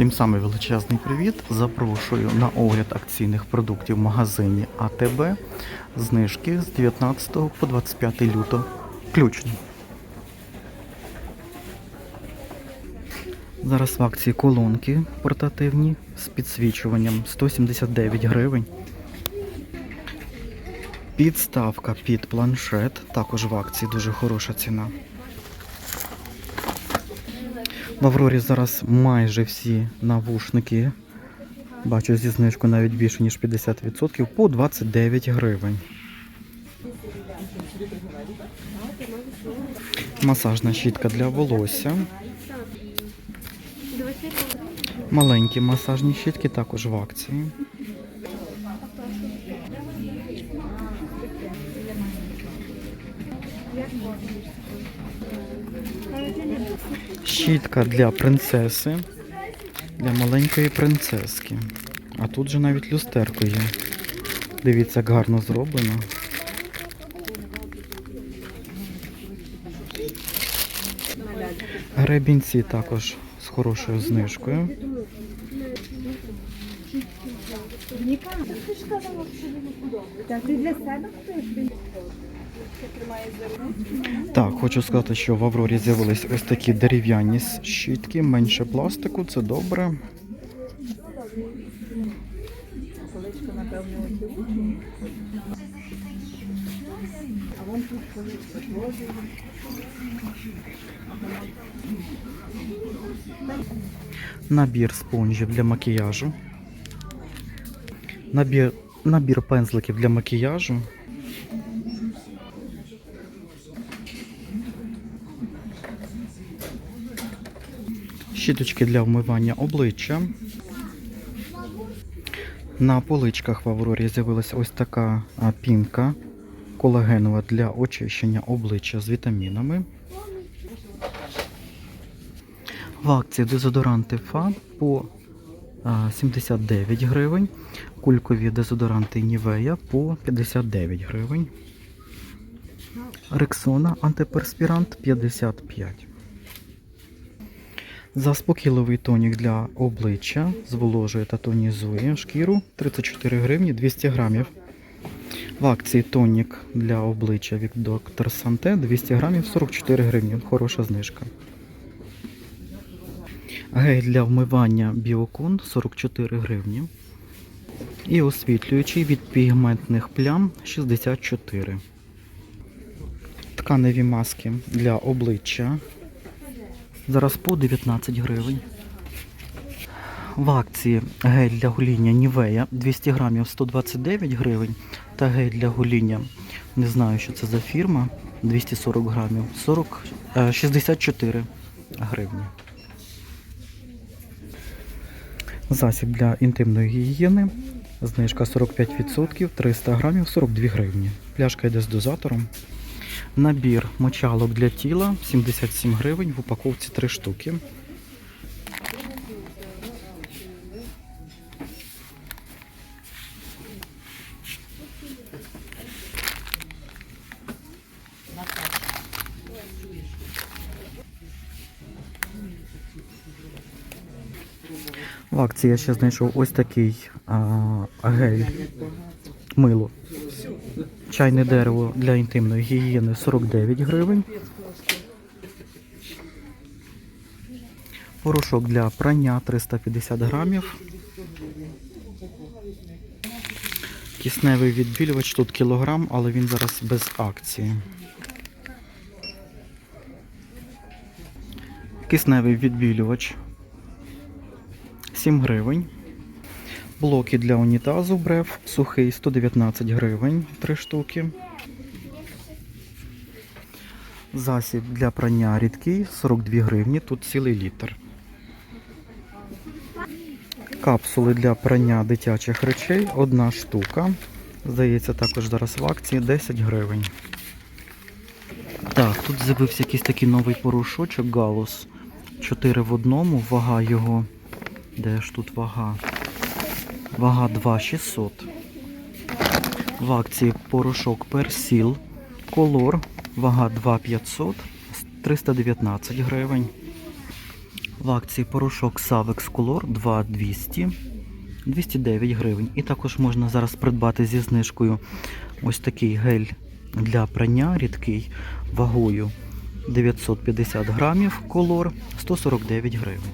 Всім самий величезний привіт. Запрошую на огляд акційних продуктів в магазині АТБ. Знижки з 19 по 25 лютого. Включно. Зараз в акції колонки портативні з підсвічуванням 179 гривень. Підставка під планшет, також в акції дуже хороша ціна. В Аврорі зараз майже всі навушники. Бачу зі знижкою навіть більше, ніж 50% по 29 гривень. Масажна щітка для волосся. Маленькі масажні щітки також в акції. Щітка для принцеси. Для маленької принцески. А тут же навіть люстерко є. Дивіться, як гарно зроблено. Гребінці також з хорошою знижкою. Ти для себе купив? Так, хочу сказати, що в Аврорі з'явились ось такі дерев'яні щітки, менше пластику, це добре. Набір спонжів для макіяжу. Набір, набір пензликів для макіяжу. Щіточки для вмивання обличчя. На поличках в Аврорі з'явилася ось така пінка колагенова для очищення обличчя з вітамінами. В акції дезодоранти ФА по 79 гривень, кулькові дезодоранти Нівея по 59 гривень. Рексона антиперспірант 55. Заспокійливий тонік для обличчя зволожує та тонізує шкіру 34 гривні 200 грамів. В акції тонік для обличчя від доктор Санте 200 грамів 44 гривні. Хороша знижка. Гель для вмивання Біокон 44 гривні. І освітлюючий від пігментних плям 64. Тканеві маски для обличчя. Зараз по 19 гривень. В акції гель для гоління Нівея 200 грамів 129 гривень. Та гель для гоління, не знаю, що це за фірма, 240 грамів 40, е, 64 гривні. Засіб для інтимної гігієни. Знижка 45%, 300 грамів 42 гривні. Пляшка йде з дозатором. Набір мочалок для тіла 77 гривень, в упаковці 3 штуки. В акції я ще знайшов ось такий а, гель мило. Чайне дерево для інтимної гігієни 49 гривень. Порошок для прання 350 грамів. Кисневий відбілювач тут кілограм, але він зараз без акції. Кисневий відбілювач 7 гривень. Блоки для унітазу брев сухий 119 гривень 3 штуки. Засіб для прання рідкий 42 гривні, тут цілий літр. Капсули для прання дитячих речей одна штука. Здається, також зараз в акції 10 гривень. Так, тут з'явився якийсь такий новий порошочок Галус. 4 в одному, вага його. Де ж тут вага? Вага 2600. В акції порошок персіл. Колор. Вага 2500. 319 гривень. В акції порошок Savex Color 2200 209 гривень. І також можна зараз придбати зі знижкою ось такий гель для прання рідкий вагою 950 грамів колор 149 гривень.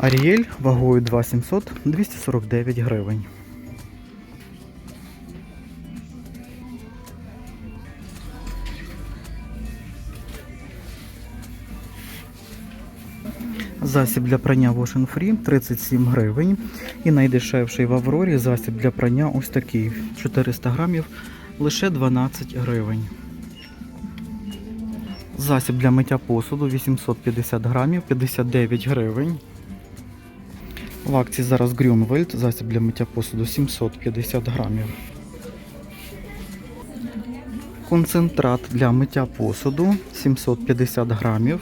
Аріель вагою 2700 249 гривень. Засіб для прання Wash Free 37 гривень. І найдешевший в Аврорі засіб для прання ось такий 400 грамів лише 12 гривень. Засіб для миття посуду 850 грамів 59 гривень. В акції зараз Грюнвельд, засіб для миття посуду 750 грамів. Концентрат для миття посуду 750 грамів.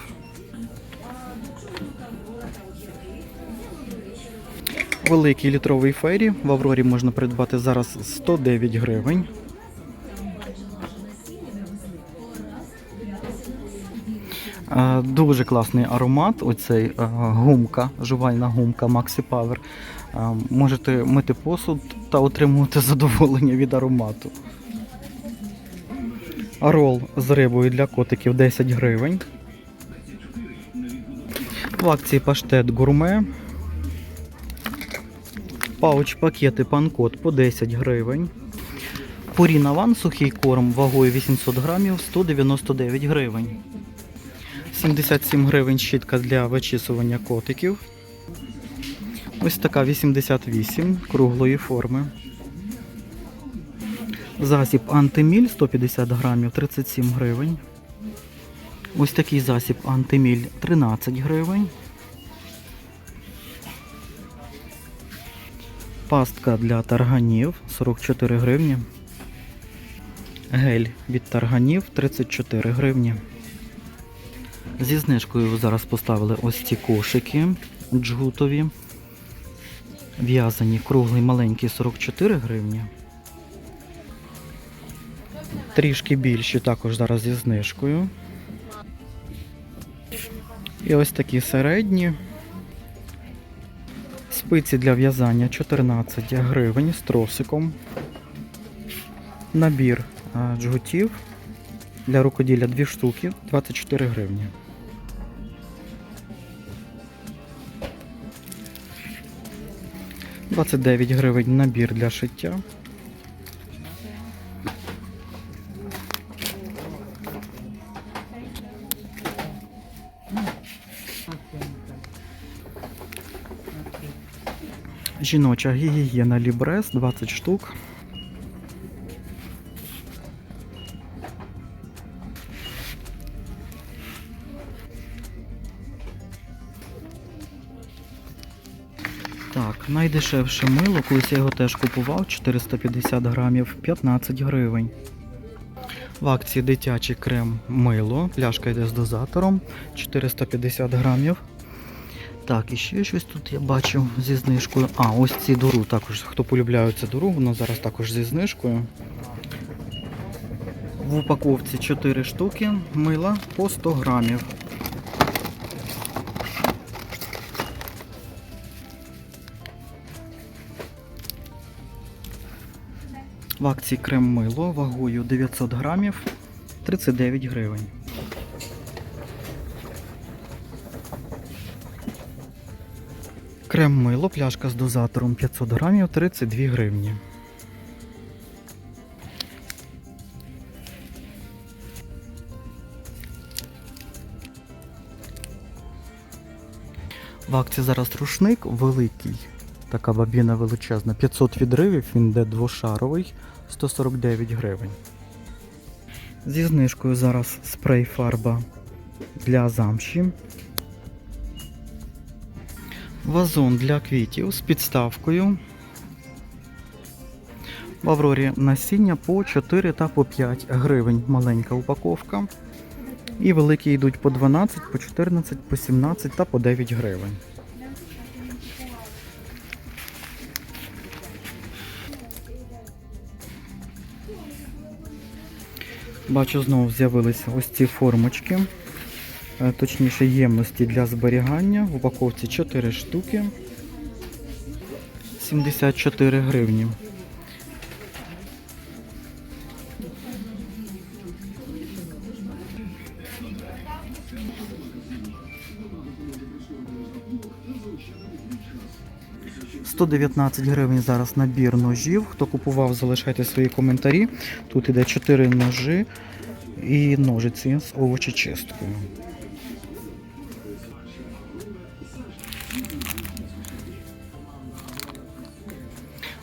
Великий літровий фейрі в Аврорі можна придбати зараз 109 гривень. Е, Дуже класний аромат. Оцей е, гумка, жувальна гумка Maxi Power. Е, Можете мити посуд та отримувати задоволення від аромату. Рол з рибою для котиків 10 гривень. В акції паштет гурме. Пауч пакети панкот по 10 гривень. Purina One сухий корм вагою 800 грамів 199 гривень. 77 гривень щітка для вичісування котиків. Ось така 88 круглої форми. Засіб антиміль 150 грамів 37 гривень. Ось такий засіб антиміль 13 гривень. Пастка для тарганів 44 гривні. Гель від тарганів 34 гривні. Зі знижкою зараз поставили ось ці кошики джгутові. В'язані круглий маленький 44 гривні. Трішки більші також зараз зі знижкою. І ось такі середні. Спиці для в'язання 14 гривень з тросиком. Набір джгутів для рукоділля 2 штуки 24 гривні. Двадцять дев'ять гривень набір для шиття. Жіноча гігієна Лібрес 20 штук. Так, найдешевше мило, колись я його теж купував, 450 грамів, 15 гривень. В акції дитячий крем мило, пляшка йде з дозатором, 450 грамів. Так, і ще щось тут я бачив зі знижкою. А, ось ці дуру також. Хто полюбляє цю дуру, воно зараз також зі знижкою. В упаковці 4 штуки мила по 100 грамів. В акції крем мило вагою 900 грамів 39 гривень. Крем мило, пляшка з дозатором 500 грамів 32 гривні. В акції зараз рушник великий. Така бабіна величезна. 500 відривів, він йде двошаровий, 149 гривень. Зі знижкою зараз спрей фарба для замші. Вазон для квітів з підставкою. В Аврорі насіння по 4 та по 5 гривень маленька упаковка. І великі йдуть по 12, по 14, по 17 та по 9 гривень. Бачу, знову з'явилися ось ці формочки е, точніше ємності для зберігання. В упаковці 4 штуки. 74 гривні. «119 гривень зараз набір ножів. Хто купував, залишайте свої коментарі. Тут іде 4 ножи і ножиці з овочечисткою.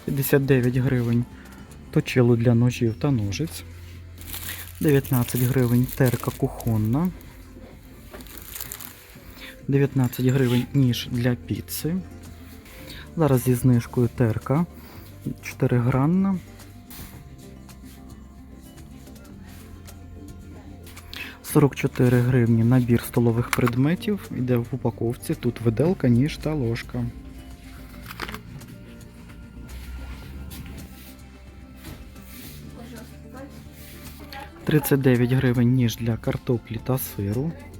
«59 гривень точило для ножів та ножиць. 19 гривень терка кухонна. 19 гривень ніж для піци. Зараз зі знижкою терка 4-гранна. «44 гривні набір столових предметів. Іде в упаковці. Тут виделка, ніж та ложка. «39 гривень ніж для картоплі та сиру. –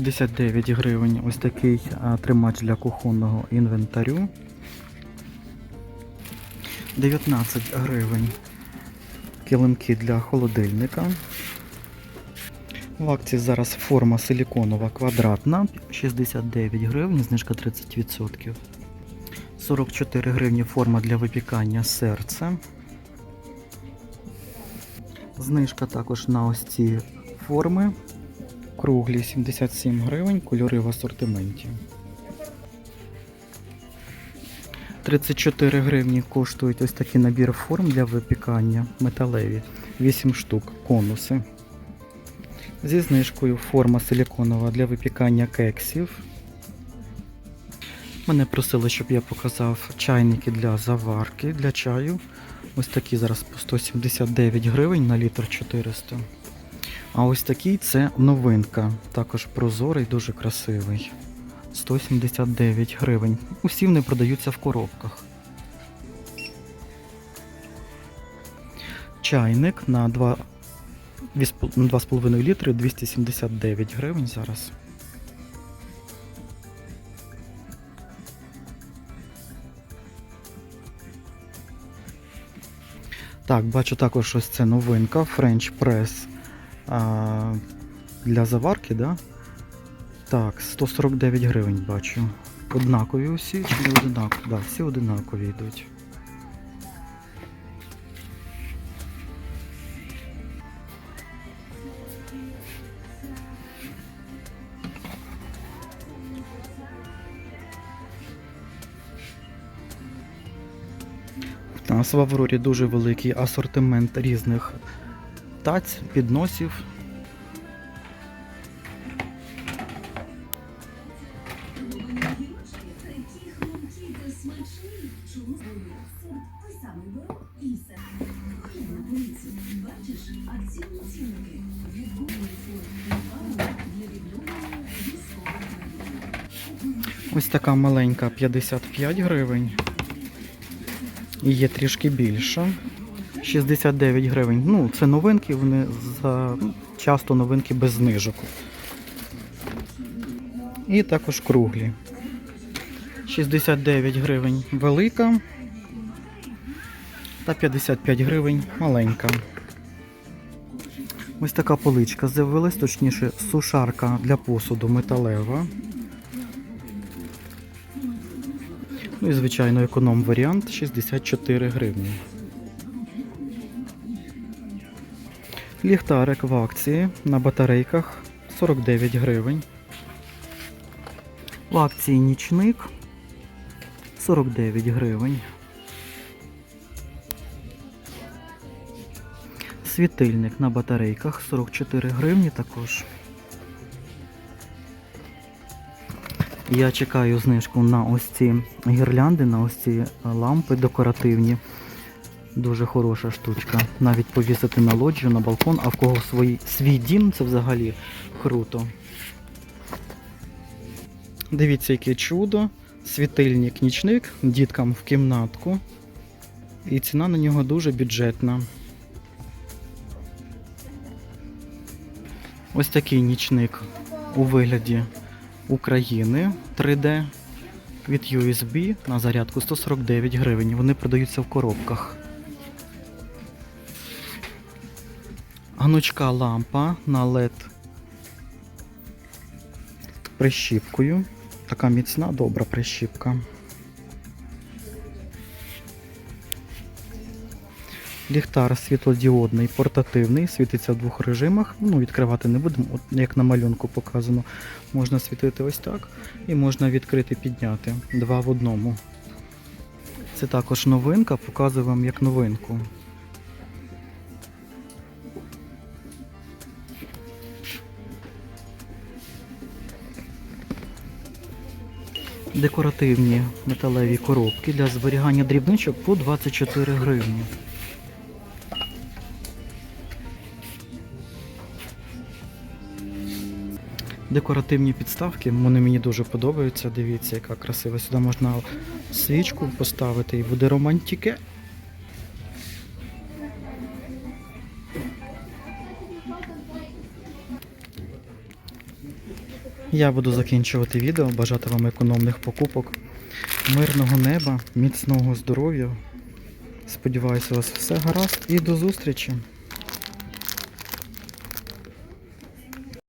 59 гривень ось такий тримач для кухонного інвентарю. 19 гривень килимки для холодильника. В акції зараз форма силіконова квадратна, 69 гривень, знижка 30%. 44 гривні форма для випікання серця. Знижка також на ось ці форми. Круглі 77 гривень, кольори в асортименті. 34 гривні коштують ось такий набір форм для випікання металеві. 8 штук конуси. Зі знижкою форма силіконова для випікання кексів. Мене просили, щоб я показав чайники для заварки для чаю. Ось такі зараз по 179 гривень на літр 400. А ось такий це новинка. Також прозорий, дуже красивий. 179 гривень. Усі вони продаються в коробках. Чайник на 2,5 літри 279 гривень зараз. Так, бачу також ось це новинка French Press для заварки, да? Так, 149 гривень бачу. Однакові усі чи не одинакові? Да, всі одинакові йдуть. У нас в Аврорі дуже великий асортимент різних таць, підносів. Ось така маленька 55 гривень. І є трішки більша. 69 гривень. Ну, це новинки, вони за ну, часто новинки без знижок. І також круглі. 69 гривень велика. Та 55 гривень маленька. Ось така поличка з'явилась, точніше, сушарка для посуду металева. Ну і, звичайно, економ варіант 64 гривні. Ліхтарик в акції на батарейках 49 гривень. В акції нічник 49 гривень. Світильник на батарейках 44 гривні також. Я чекаю знижку на ось ці гірлянди, на ось ці лампи декоративні. Дуже хороша штучка. Навіть повісити на лоджію, на балкон, а в кого свій, свій дім, це взагалі круто. Дивіться, яке чудо. Світильник нічник діткам в кімнатку. І ціна на нього дуже бюджетна. Ось такий нічник у вигляді України 3D від USB на зарядку 149 гривень. Вони продаються в коробках. Гнучка лампа на LED прищіпкою. Така міцна, добра прищіпка. Ліхтар світлодіодний, портативний, світиться в двох режимах. Ну, відкривати не будемо, от як на малюнку показано. Можна світити ось так і можна відкрити підняти. Два в одному. Це також новинка, показую вам як новинку. Декоративні металеві коробки для зберігання дрібничок по 24 гривні. Декоративні підставки, вони мені дуже подобаються. Дивіться, яка красива. Сюди можна свічку поставити і буде романтике. Я буду закінчувати відео, бажати вам економних покупок, мирного неба, міцного здоров'я. Сподіваюся, у вас все гаразд і до зустрічі!